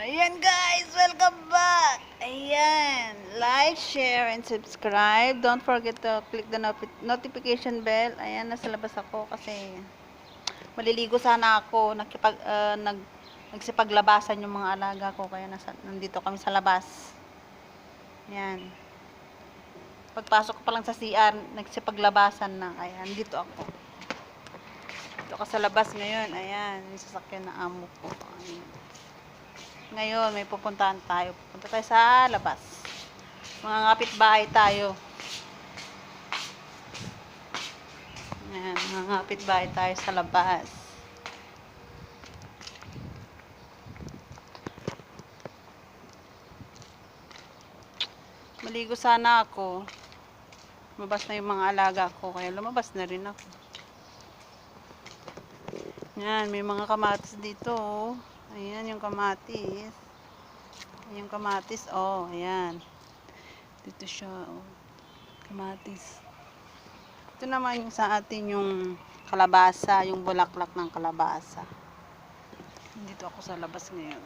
Ayan guys, welcome back! Ayan, like, share, and subscribe. Don't forget to click the notification bell. Ayan, nasa labas ako kasi maliligo sana ako. Nakipag, ah, nag, nagsipaglabasan yung mga alaga ko. Kaya nasa, nandito kami sa labas. Ayan. Pagpasok ko pa lang sa CR, nagsipaglabasan na. Kaya nandito ako. Dito ako sa labas ngayon. Ayan, yung sasakyan na amo ko. Ayan. Ngayon, may pupuntahan tayo. Pupunta tayo sa labas. Mga ngapit bahay tayo. Ayan, mga ngapit bahay tayo sa labas. Maligo sana ako. Lumabas na yung mga alaga ko, kaya lumabas na rin ako. Yan, may mga kamatis dito. oh. Ayan yung kamatis. Ayan yung kamatis. Oh, ayan. Dito siya. Oh. Kamatis. Ito naman yung sa atin yung kalabasa. Yung bulaklak ng kalabasa. Dito ako sa labas ngayon.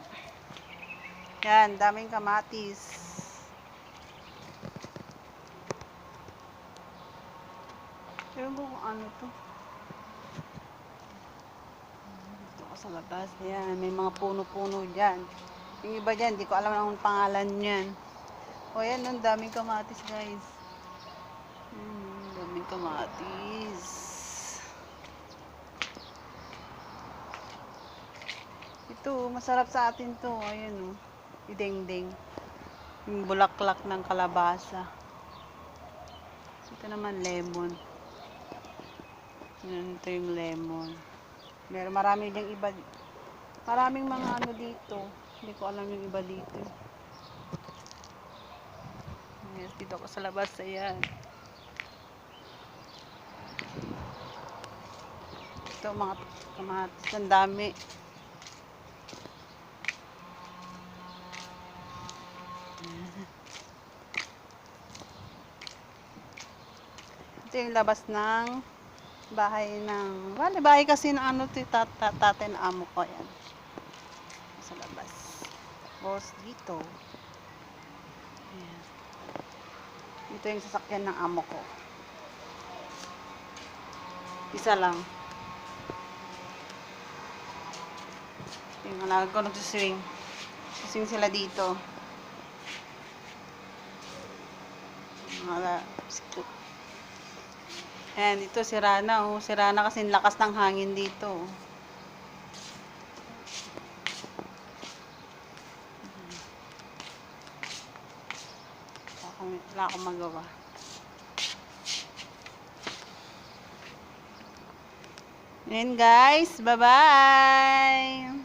Yan, daming kamatis. Ewan ko kung ano to. Dito ako sa labas. Yan, may mga puno-puno dyan. Yung iba dyan, di ko alam ang pangalan niyan. O yan, ang daming kamatis guys. Hmm, daming kamatis. Ito, masarap sa atin to. Ayan o. Ideng-deng. Yung bulaklak ng kalabasa. Ito naman lemon. Yan, ito yung lemon. Meron marami diyang iba. Maraming mga ano dito. Hindi ko alam yung iba dito. Yes, dito ako sa labas. Ayan. Ito mga kamatis. Ang dami. Ito yung labas ng bahay ng wala bahay kasi ng ano ti amo ko yan sa labas. Tapos dito. Ayan. ito yung sasakyan ng amo ko. Isa lang. Yung alaga ko nagsiswing. Siswing sila dito. Mga Ayan, dito si Rana, oh. Si Rana kasi lakas ng hangin dito. oh. Wala akong magawa. Ayan guys, bye-bye!